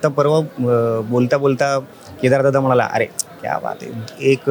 आत्ता परवा बोलता बोलता केदार दादा म्हणाला अरे क्या बात आहे. एक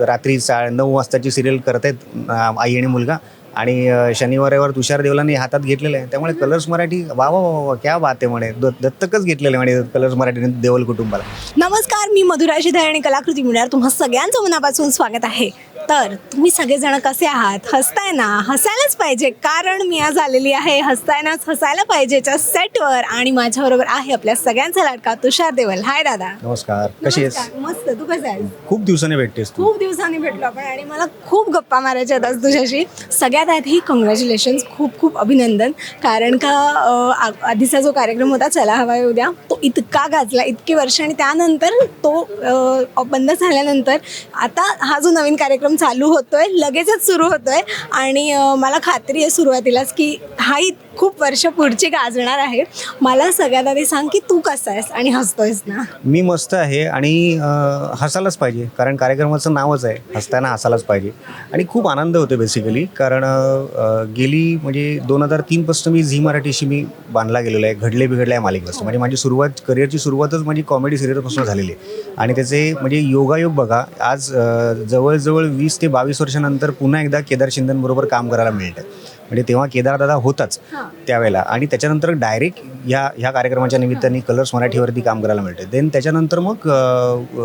रात्री सा नऊ वाजताची सिरियल करतायत आई आणि मुलगा आणि अं, शनिवार रविवार तुषार देवलांनी हातात घेतलेलं आहे. त्यामुळे कलर्स मराठी वा वा वा वा क्या बात आहे म्हणे. द- दत्तकच घेतलेलं आहे म्हणे कलर्स मराठीने देवल कुटुंबाला. नमस्कार मी मधुरा शिधाय आणि कलाकृती मिळणार तुम्हा सगळ्यांचं मनापासून स्वागत आहे. तर तुम्ही सगळेजण कसे आहात? हसताय ना? हसायलाच पाहिजे. कारण मी आज आलेली आहे हसतायनाच हसायला पाहिजेच्या सेटवर आणि माझ्याबरोबर आहे आपल्या सगळ्यांचा लाडका तुषार देवल. हाय दादा. नमस्कार. कशी आहेस? नमस्कार. मस्त. तू कसा आहेस? खूप दिवसाने भेटतेस तू. खूप दिवसांनी भेटलो आपण आणि मला खूप गप्पा मारायच्या आहेत आज तुझ्याशी. सगळ्यात आधी कॉंग्रॅच्युलेशन्स खूप खूप अभिनंदन. कारण का अं, आ- आधीचा जो कार्यक्रम होता चला हवा उद्या तो इतका गाजला इतकी वर्ष आणि त्यानंतर तो अं, बंद झाल्यानंतर आता हा जो नवीन कार्यक्रम चालू होतोय लगेचच सुरू होतोय. आणि मला खात्री आहे सुरुवातीलाच की हाही खूप वर्ष पुढची गाजणार आहे. मला सगळ्यात आधी सांग की तू कसा आहेस आणि हसतोयस ना? मी मस्त आहे आणि अं, हसायलाच पाहिजे. कारण कार्यक्रमाचं नावच आहे हसताना हसायलाच पाहिजे. आणि खूप आनंद होतो बेसिकली कारण अं, गेली म्हणजे दोन हजार तीनपासून मी झी मराठीशी मी बांधला गेलेलो आहे घडले बिघडले या मालिकेपासून. म्हणजे माझी सुरुवात करिअरची सुरुवातच माझी कॉमेडी सिरियलपासून झालेली आहे. आणि त्याचे म्हणजे योगायोग बघा आज अं, जवळजवळ वीस ते बावीस वर्षानंतर पुन्हा एकदा केदार शिंदनबरोबर काम करायला मिळतं म्हणजे तेव्हा केदार दादा होताच त्यावेळेला. आणि त्याच्यानंतर डायरेक्ट ह्या ह्या कार्यक्रमाच्या निमित्ताने कलर्स मराठीवरती काम करायला मिळते देन त्याच्यानंतर मग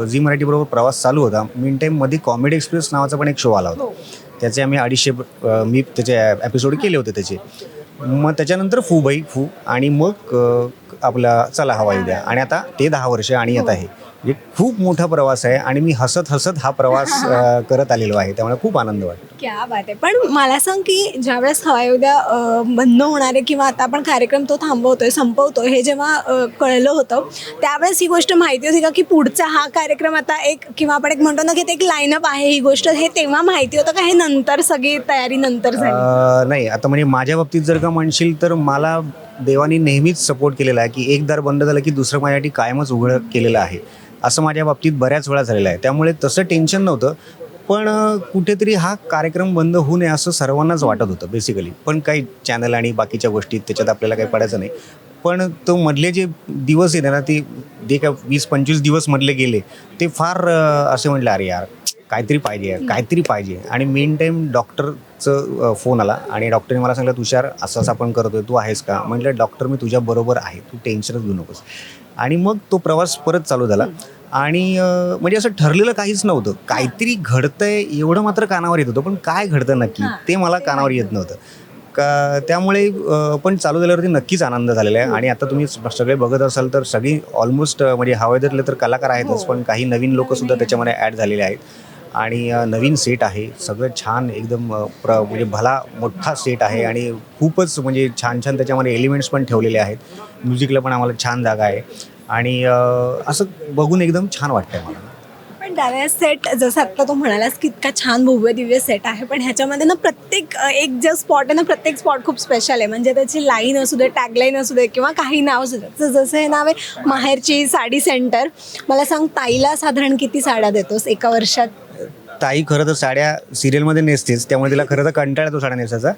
झी मराठीबरोबर प्रवास चालू होता. मीन टाईममध्ये कॉमेडी एक्सप्रेस नावाचा पण एक शो आला होता. त्याचे आम्ही अडीचशे मी त्याचे एपिसोड केले होते त्याचे. मग त्याच्यानंतर फू बाई फू. आणि मग आपला चला हवा उद्या. आणि आता ते दहा वर्ष आणि आता आहे. म्हणजे खूप मोठा प्रवास आहे आणि मी हसत हसत हा प्रवास अ, करत आलेलो आहे. त्यामुळे खूप आनंद वाटतो. क्या बात आहे. पण मला सांग की ज्यावेळेस हवाई उद्या अं, बंद होणार आहे किंवा आता आपण कार्यक्रम तो थांबवतोय संपवतोय हे जेव्हा अं, कळलं होतं त्यावेळेस ही गोष्ट माहिती होती का की पुढचा हा कार्यक्रम आता एक किंवा आपण एक म्हणतो ना की ते एक लाईनअप आहे ही गोष्ट हे तेव्हा माहिती होतं का हे नंतर सगळी तयारी नंतर झाली? अ, नाही. आता म्हणजे माझ्या बाबतीत जर का म्हणशील तर मला देवाने नेहमीच सपोर्ट केलेला आहे की एक दार बंद झालं की दुसरं माझ्यासाठी कायमच उघडं केलेलं आहे. असं माझ्या बाबतीत बऱ्याच वेळा झालेलं आहे. त्यामुळे तसं टेन्शन नव्हतं. पण कुठेतरी हा कार्यक्रम बंद होऊ नये असं सर्वांनाच वाटत होतं बेसिकली पण काही चॅनल आणि बाकीच्या गोष्टी त्याच्यात आपल्याला काही पडायचं नाही. पण तो मधले जे दिवस येते ना ते जे काय वीस पंचवीस दिवस मधले गेले ते फार असे म्हटले अरे यार काहीतरी पाहिजे काहीतरी पाहिजे. आणि मेन टाईम डॉक्टरचं फोन आला आणि डॉक्टरने मला सांगितलं तुषार असंच आपण करतोय तू आहेस का? म्हटलं डॉक्टर मी तुझ्या बरोबर आहे तू टेन्शनच घेऊ नकोस. आणि मग तो प्रवास परत चालू झाला. आणि म्हणजे असं ठरलेलं काहीच नव्हतं. काहीतरी घडतंय एवढं मात्र कानावर येत होतं पण काय घडतं नक्की हां, ते मला कानावर येत नव्हतं. का त्यामुळे पण चालू झाल्यावरती नक्कीच आनंद झालेला आहे. आणि आता तुम्ही सगळे बघत असाल तर सगळी ऑलमोस्ट म्हणजे हवेदरले तर कलाकार आहेतच हो. पण काही नवीन लोक सुद्धा त्याच्यामध्ये ॲड झालेले आहेत. आणि नवीन सेट आहे. सगळं छान एकदम प्र म्हणजे भला मोठा सेट आहे आणि खूपच म्हणजे छान छान त्याच्यामध्ये एलिमेंट्स पण ठेवलेले आहेत. म्युझिकला पण आम्हाला छान जागा आहे. आणि असं बघून एकदम छान वाटतंय मला. पण दादा सेट जसं आत्ता तू म्हणालास की इतका छान भव्य दिव्य सेट आहे पण ह्याच्यामध्ये ना प्रत्येक एक जे स्पॉट आहे ना प्रत्येक स्पॉट खूप स्पेशल आहे. म्हणजे त्याची लाईन असू दे टॅगलाईन असू दे किंवा काही नाव असू दे. तर जसं हे नाव आहे माहेरची साडी सेंटर मला सांग ताईला साधारण किती साड्या देतोस एका वर्षात? ताई खरं तर साड्या सिरियलमध्ये नेसतेच त्यामुळे तिला खरं तर कंटाळा येतो साड्या नेसायचा.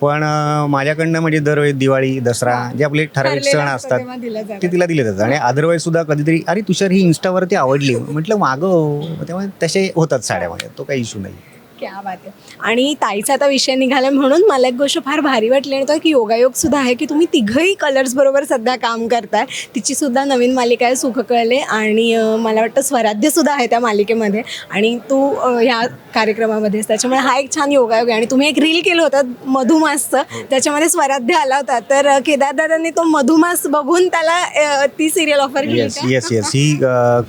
पण अ, माझ्याकडनं म्हणजे दरवेळी दिवाळी दसरा जे आपले ठराविक ठरलेलं सण असतं असतात तेव्हा दिलं जातं. ते तिला दिले जातात. आणि अदरवाईज सुद्धा कधीतरी अरे तुषार ही इन्स्टावरती आवडली. म्हटलं मागव त्यामुळे तसे होतात साड्यामध्ये तो काही इश्यू नाही क्या बात आहे. आणि ताईचा आता विषय निघाला म्हणून मला एक गोष्ट फार भारी वाटली आणि तो की योगायोग सुद्धा आहे की तुम्ही तिघही कलर्स बरोबर सध्या काम करताय. तिची सुद्धा नवीन मालिका आहे सुख कळले आणि मला वाटतं स्वराध्य सुद्धा आहे त्या मालिकेमध्ये. आणि तू ह्या कार्यक्रमामध्ये त्याच्यामुळे हा एक छान योगायोग आहे. आणि तुम्ही एक रील केलं होतं मधुमासचं त्याच्यामध्ये स्वराध्य आला होता. तर केदारदादांनी तो मधुमास बघून त्याला ती सिरियल ऑफर केली येस? येस येस ही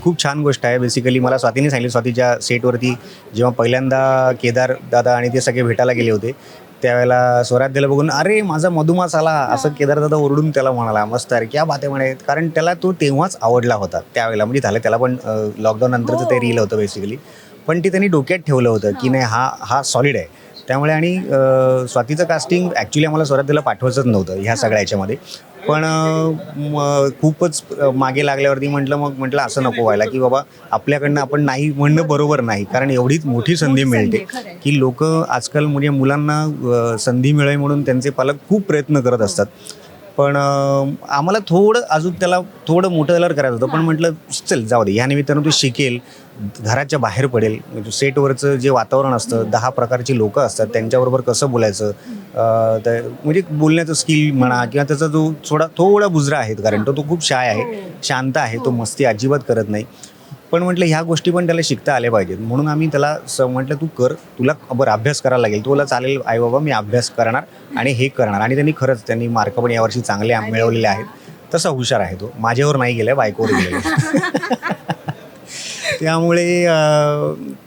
खूप छान गोष्ट आहे. बेसिकली मला स्वातीने सांगितली स्वातीच्या सेटवरती जेव्हा पहिल्यांदा केदार दादा आणि ते सगळे भेटायला गेले होते. त्यावेळेला स्वराज्याला बघून अरे माझा मधुमास आला. असं केदार दादा ओरडून त्याला म्हणाला मस्त अरे क्या बात म्हणे. कारण त्याला तो तेव्हाच आवडला होता त्यावेळेला. म्हणजे झालं त्याला पण लॉकडाऊन नंतरचं ते रील होतं बेसिकली पण ते त्यांनी डोक्यात ठेवलं होतं की नाही हा हा सॉलिड आहे. त्यामुळे आणि स्वातीचं कास्टिंग ॲक्च्युली आम्हाला स्वराज्याला पाठवायचंच नव्हतं ह्या सगळ्या याच्यामध्ये पण खूपच मागे लागल्यावरती म्हटलं मग म्हटलं असं नको व्हायला की बाबा आपल्याकडनं आपण नाही म्हणणं बरोबर नाही. कारण एवढीच मोठी संधी मिळते. की लोक आजकाल म्हणजे मुलांना संधी मिळावी म्हणून त्यांचे पालक खूप प्रयत्न करत असतात. पण आम्हाला थोडं अजून त्याला थोडं मोठं कलर करायचं होतं. पण म्हटलं चल जाऊ दे. ह्या निमित्तानं तू शिकेल घराच्या बाहेर पडेल. म्हणजे सेटवरचं जे वातावरण असतं दहा प्रकारची लोकं असतात त्यांच्याबरोबर कसं बोलायचं? म्हणजे बोलण्याचं स्किल म्हणा किंवा त्याचा जो थोडा थोडा बुजरा आहे कारण तो तो खूप शाय आहे शांत आहे तो मस्ती अजिबात करत नाही. पण म्हटलं ह्या गोष्टी पण त्याला शिकता आल्या पाहिजेत. म्हणून आम्ही त्याला स म्हटलं तू कर. तुला बरं अभ्यास करायला लागेल. तुला चालेल आई बाबा मी अभ्यास करणार आणि हे करणार. आणि त्यांनी खरंच त्यांनी मार्क पण यावर्षी चांगले मिळवलेले आहेत. तसा हुशार आहे तो. माझ्यावर नाही गेलाय बायकोवर गेलेला त्यामुळे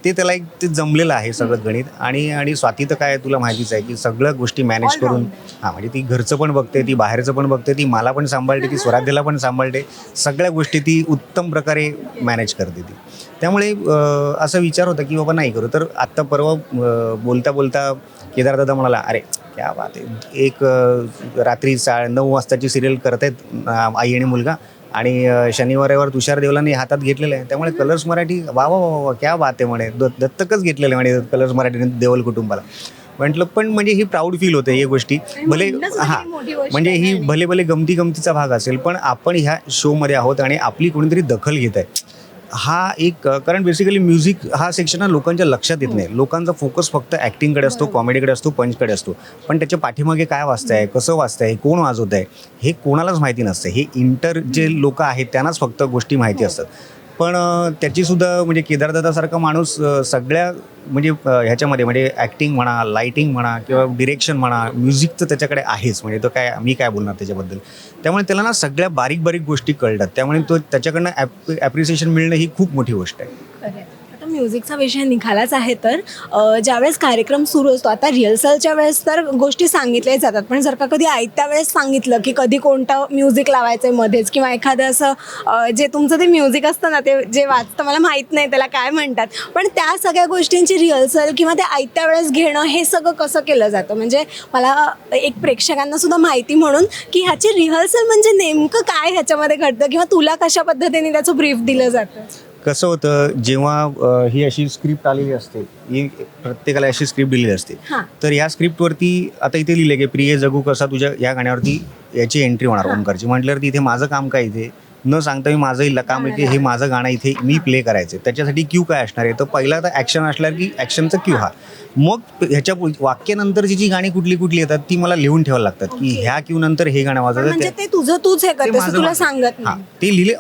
ते त्याला एक ते जमलेलं आहे सगळं गणित. आणि आणि स्वाती तर काय तुला माहितीच आहे की सगळ्या गोष्टी मॅनेज करून हां म्हणजे ती घरचं पण बघते ती बाहेरचं पण बघते ती मला पण सांभाळते ती स्वराध्याला पण सांभाळते. सगळ्या गोष्टी ती उत्तम प्रकारे मॅनेज करते ती. त्यामुळे असा विचार होता की बाबा नाही करू. तर आत्ता परवा बोलता बोलता केदार दादा म्हणाला अरे क्या बात आहे. एक रात्री सा नऊ वाजताची सिरियल करतायत आई आणि मुलगा. आणि शनिवार रविवार तुषार देवलांनी हातात घेतलेलं आहे. त्यामुळे कलर्स मराठी वा वा वा वा क्या बात आहे म्हणे. द- दत्तकच घेतलेलं आहे म्हणे कलर्स मराठीने देवल कुटुंबाला. म्हटलं पण म्हणजे ही प्राऊड फील होते ही गोष्टी. भले हां म्हणजे ही भले भले गमती गमतीचा भाग असेल पण आपण ह्या शोमध्ये आहोत आणि आपली कोणीतरी दखल घेत आहे. हा एक कारण बेसिकली म्युझिक हा सेक्शन हा लोकांच्या लक्षात येत नाही. लोकांचा फोकस फक्त ॲक्टिंगकडे असतो कॉमेडीकडे असतो पंचकडे असतो. पण त्याच्या पाठीमागे काय वाचतंय कसं वाचतंय कोण वाजवत आहे हे कोणालाच माहिती नसतं. हे इंटर जे लोक आहेत त्यांनाच फक्त गोष्टी माहिती असतात. पण त्याचीसुद्धा म्हणजे केदारदादासारखा माणूस सगळ्या म्हणजे ह्याच्यामध्ये म्हणजे ॲक्टिंग म्हणा लाईटिंग म्हणा किंवा डिरेक्शन म्हणा म्युझिक तर त्याच्याकडे आहेच. म्हणजे तो काय मी काय बोलणार त्याच्याबद्दल? त्यामुळे त्याला ना सगळ्या बारीक बारीक गोष्टी कळतात. त्यामुळे तो त्याच्याकडनं ॲप ॲप्रिसिएशन मिळणं ही खूप मोठी गोष्ट आहे. म्युझिकचा विषय निघालाच आहे तर ज्यावेळेस कार्यक्रम सुरू असतो आता रिहर्सलच्या वेळेस तर गोष्टी सांगितल्या जातात पण जर का कधी आयत्या वेळेस सांगितलं की कधी कोणतं म्युझिक लावायचं आहे मध्येच किंवा एखादं असं जे तुमचं ते म्युझिक असतं ना ते जे वाचतं मला माहीत नाही त्याला काय म्हणतात पण त्या सगळ्या गोष्टींची रिहर्सल किंवा ते आयत्या वेळेस घेणं हे सगळं कसं केलं जातं? म्हणजे मला एक प्रेक्षकांना सुद्धा माहिती म्हणून की ह्याची रिहर्सल म्हणजे नेमकं काय ह्याच्यामध्ये घडतं किंवा तुला कशा पद्धतीने त्याचं ब्रीफ दिलं जातं? कसं होतं जेव्हा अ, ही अशी स्क्रिप्ट आलेली असते ही प्रत्येकाला अशी स्क्रिप्ट दिलेली असते. हां. तर या स्क्रिप्टवरती आता इथे लिहिले की प्रिय जगू कसा तुझ्या या गाण्यावरती याची एंट्री होणार ओमकारची. म्हटल्यावरती इथे माझं काम काय इथे? न सांगता मी माझं इला काम की हे माझं गाणं इथे मी प्ले करायचं. त्याच्यासाठी क्यू काय असणार आहे? तर पहिला तर ॲक्शन असणार की ॲक्शनचा क्यू हा. मग ह्याच्या वाक्यानंतरची जी गाणी कुठली कुठली येतात ती मला लिहून ठेवायला लागतात की Okay. ह्या क्यू नंतर हे गाणं पण वाजवतं म्हणजे ते- ते तुझं तूच हे ते करतेस माझं तुला माझं. सांगत हां. नाही ते लिहिले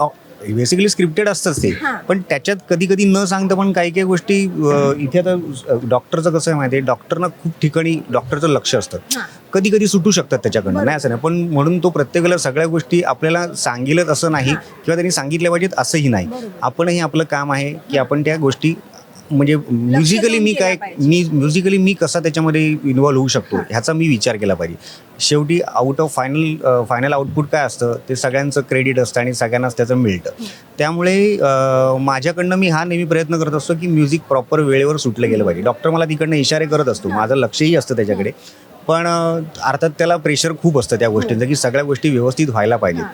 बेसिकली स्क्रिप्टेड असतंच ते. हां. पण त्याच्यात कधी कधी न सांगता पण काही काही गोष्टी अ, इथे आता डॉक्टरचं कसं आहे माहिती आहे? डॉक्टरना खूप ठिकाणी डॉक्टरचं लक्ष असतं. हां. कधी कधी सुटू शकतात त्याच्याकडनं नाही असं नाही. पण म्हणून तो प्रत्येकाला सगळ्या गोष्टी आपल्याला सांगेलच असं नाही किंवा त्यांनी सांगितल्या पाहिजेत असंही नाही. आपणही आपलं काम आहे की आपण त्या गोष्टी म्हणजे म्युझिकली मी काय पाहिजे. मी म्युझिकली मी कसा त्याच्यामध्ये इन्व्हॉल्व होऊ शकतो ह्याचा मी विचार केला पाहिजे. शेवटी out of final final output काय असतं ते सगळ्यांचं क्रेडिट असतं आणि सगळ्यांनाच त्याचं मिळतं. त्यामुळे माझ्याकडनं मी हा नेहमी प्रयत्न करत असतो की म्युझिक प्रॉपर वेळेवर सुटलं गेलं पाहिजे. डॉक्टर मला तिकडनं इशारे करत असतो माझं लक्षही असतं त्याच्याकडे. पण अर्थात त्याला प्रेशर खूप असतं त्या गोष्टींचं की सगळ्या गोष्टी व्यवस्थित व्हायला पाहिजेत.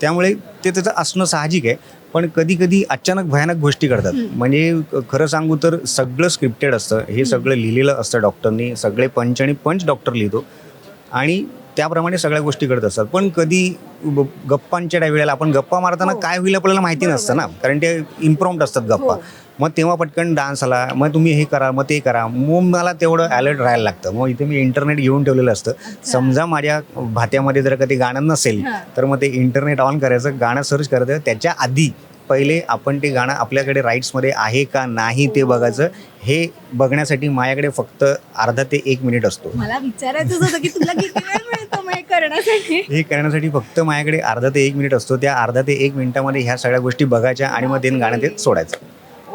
त्यामुळे ते त्याचं असणं साहजिक आहे. पण कधी कधी अचानक भयानक गोष्टी घडतात. म्हणजे खरं सांगू तर सगळं स्क्रिप्टेड असतं. हे सगळं लिहिलेलं असतं डॉक्टरनी सगळे पंच आणि पंच डॉक्टर लिहितो. आणि त्याप्रमाणे सगळ्या गोष्टी घडत असतात. पण कधी गप्पांच्या वेळेला आपण गप्पा मारताना काय होईल आपल्याला माहिती नसतं ना. कारण ते इम्प्रॉम्प्ट असतात गप्पा. मग तेव्हा पटकन डान्स आला मग तुम्ही हे करा मग ते करा. मग मला तेवढं अलर्ट राहायला लागतं. मग इथे मी इंटरनेट घेऊन ठेवलेलं असतं. समजा माझ्या भात्यामध्ये जर कधी गाणं नसेल तर मग ते इंटरनेट ऑन करायचं गाणं सर्च करायचं. त्याच्या आधी पहिले आपण ते गाणं आपल्याकडे राईट्समध्ये आहे का नाही ते बघायचं. हे बघण्यासाठी माझ्याकडे फक्त अर्धा ते एक मिनिट असतो. मला विचारायचंच होतं की तुला किती वेळ मिळतो मग हे करण्यासाठी? हे करण्यासाठी फक्त माझ्याकडे अर्धा ते एक मिनिट असतो. त्या अर्धा ते एक मिनिटामध्ये ह्या सगळ्या गोष्टी बघायच्या आणि मग ते गाणं ते सोडायचं.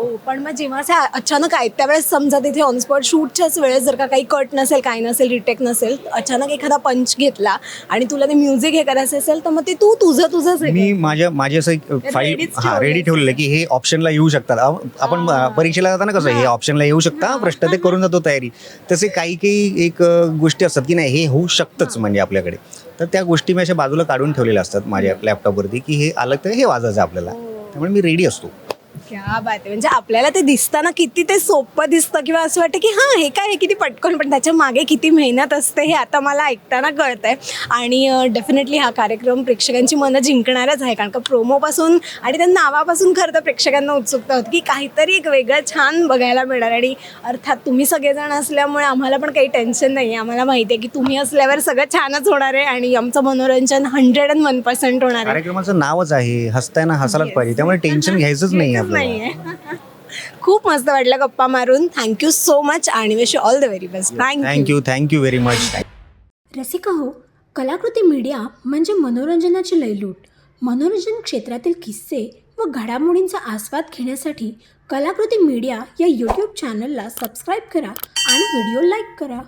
हो पण मग जेव्हा असं अचानक आहेत त्यावेळेस समजा तिथे ऑनस्पॉट शूटच्याच वेळेस जर का काही कट नसेल काही नसेल रिटेक नसेल अचानक एखादा पंच घेतला आणि तुला ते म्युझिक हे करायचं असेल तर मग ते तू तुझं तुझंच हे मी. माझ्या माझी असं एक फाईल हा रेडी. ठेवलेलं की हे ऑप्शनला येऊ शकतात. आपण परीक्षेला जाताना कसं हे ऑप्शनला येऊ शकता प्रश्न ते करून जातो तयारी. तसे काही काही एक अ, गोष्टी असतात की नाही हे होऊ शकतंच म्हणजे आपल्याकडे. तर त्या गोष्टी मी अशा बाजूला काढून ठेवलेल्या असतात माझ्या लॅपटॉपवरती की हे आलं तर हे वाजायचं आपल्याला. त्यामुळे मी रेडी असतो. क्या बात आहे. म्हणजे आपल्याला ते दिसताना किती ते सोपं दिसतं किंवा असं वाटतं की हां हे काय हे किती पटकन पण त्याच्यामागे किती मेहनत असते हे आता मला ऐकताना कळतंय. आणि डेफिनेटली हा कार्यक्रम प्रेक्षकांची मनं जिंकणारच आहे. कारण का प्रोमोपासून आणि त्या नावापासून खरं तर प्रेक्षकांना उत्सुकता होती की काहीतरी एक वेगळं छान बघायला मिळणार. आणि अर्थात तुम्ही सगळेजण असल्यामुळे आम्हाला पण काही टेन्शन नाही आहे आम्हाला माहिती आहे की तुम्ही असल्यावर सगळं छानच होणार आहे आणि आमचं मनोरंजन हंड्रेड अँड वन पर्सेंट होणार आहे. कार्यक्रमाचं नावच आहे. हसताना हसायलाच पाहिजे. त्यामुळे टेन्शन घ्यायचंच नाही आपल्याला नाहीये. खूप मस्त वाटलं गप्पा मारून. थँक्यू सो मच आणि wish all the very best thank you thank you thank you very much Rasika हो कलाकृती मीडिया म्हणजे मनोरंजनाची लयलूट. मनोरंजन क्षेत्रातील किस्से व घडामोडींचा आस्वाद घेण्यासाठी कलाकृती मीडिया या यूट्यूब चॅनलला सबस्क्राईब करा आणि व्हिडिओ लाईक करा.